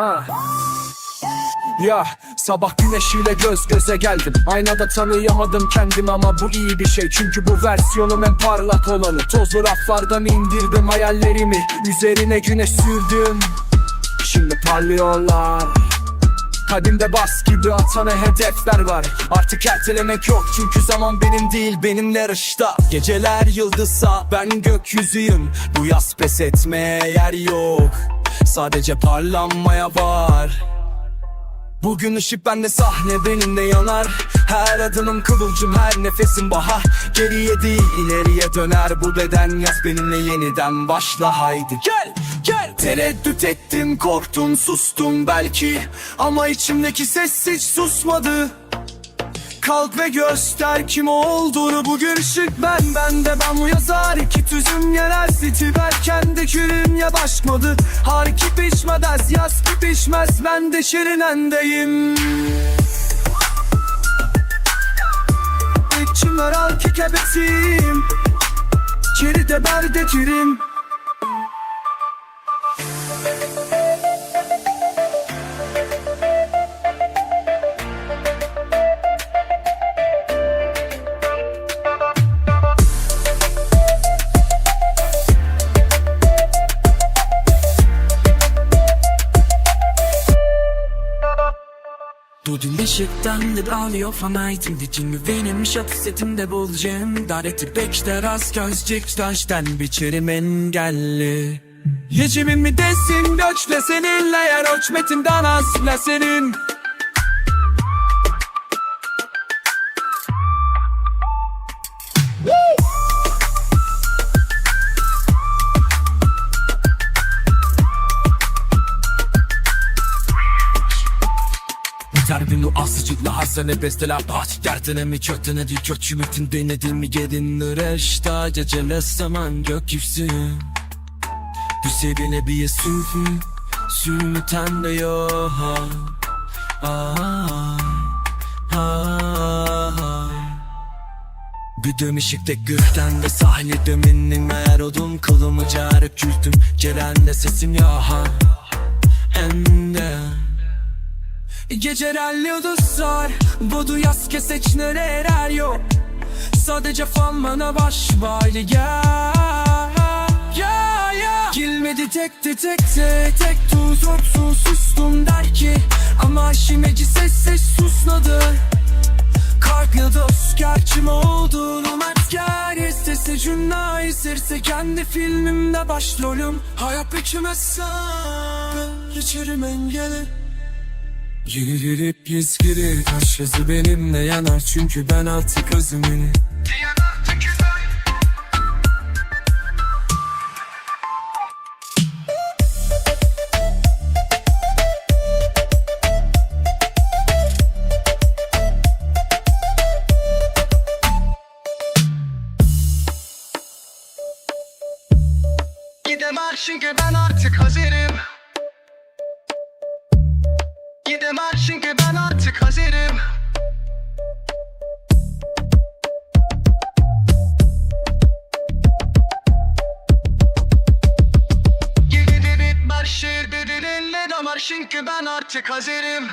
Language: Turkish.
Ah. Ya sabah güneşiyle göz göze geldim. Aynada tanıyamadım kendimi ama bu iyi bir şey. Çünkü bu versiyonum en parlak olanı. Tozlu raflardan indirdim hayallerimi. Üzerine güneş sürdüm. Şimdi parlıyorlar. Kadimde bas gibi atana hedefler var. Artık ertelemek yok çünkü zaman benim değil benimle yarışta. Geceler yıldızsa ben gökyüzüyüm. Bu yaz pes etmeye yer yok Sadece parlanmaya var. Bugün ışık bende sahne benimle yanar. Her adımım kıvılcım her nefesim bahar Geriye değil ileriye döner. Bu beden Yaz benimle yeniden başla haydi. Gel gel. Tereddüt ettim korktum sustum belki. Ama içimdeki ses hiç susmadı Kalk ve göster kim olduğunu. Bugün ışık ben bende ben. Bu yazar iki tüzüm yerel Sitiber kendi külüm ya başmadı. Har ki pişmez yaz ki pişmez. Ben de şirinendeyim İçimler al ki Geride berdetirim Du din ışıktan det avgör för mig Till ditt gün benim köpsetimde bulacağım Daretti bekleras gözcüktaştan biçerim engelli. Yecimin mi desin? Göçle seninle yer ölçmetinden asla senin Terbinu asıcıkla hasene besteler Baht derdine mi kötüne değil Kötü ümitin denedin mi? Gelin Reşta gecele zaman gökyüzü. Güzeline bir süfü Sümüten de yok. Ay, ay. Bir dömişikte gürten de sahne dömenin Eğer odun kılımı carık kültüm Gelen de sesim ya ha Hem de Geceler yıldızlar Budu yaz keseçler erer yok. Sadece fan bana baş var ya Ya ya Gelmedi tek de tek de Tek tuz otsun sustum der ki Ama şimeci ses ses susmadı. Kalkla dost gerçim olduğunu Mertker istese cümle isterse Kendi filmimde başrolüm. Hayat beklemezse Geçerim engeli Yürüyüp yüz girir Taş yazı benimle yanar Çünkü ben artık özümünü Gidemem çünkü ben artık hazırım çünkü ben artık hazırım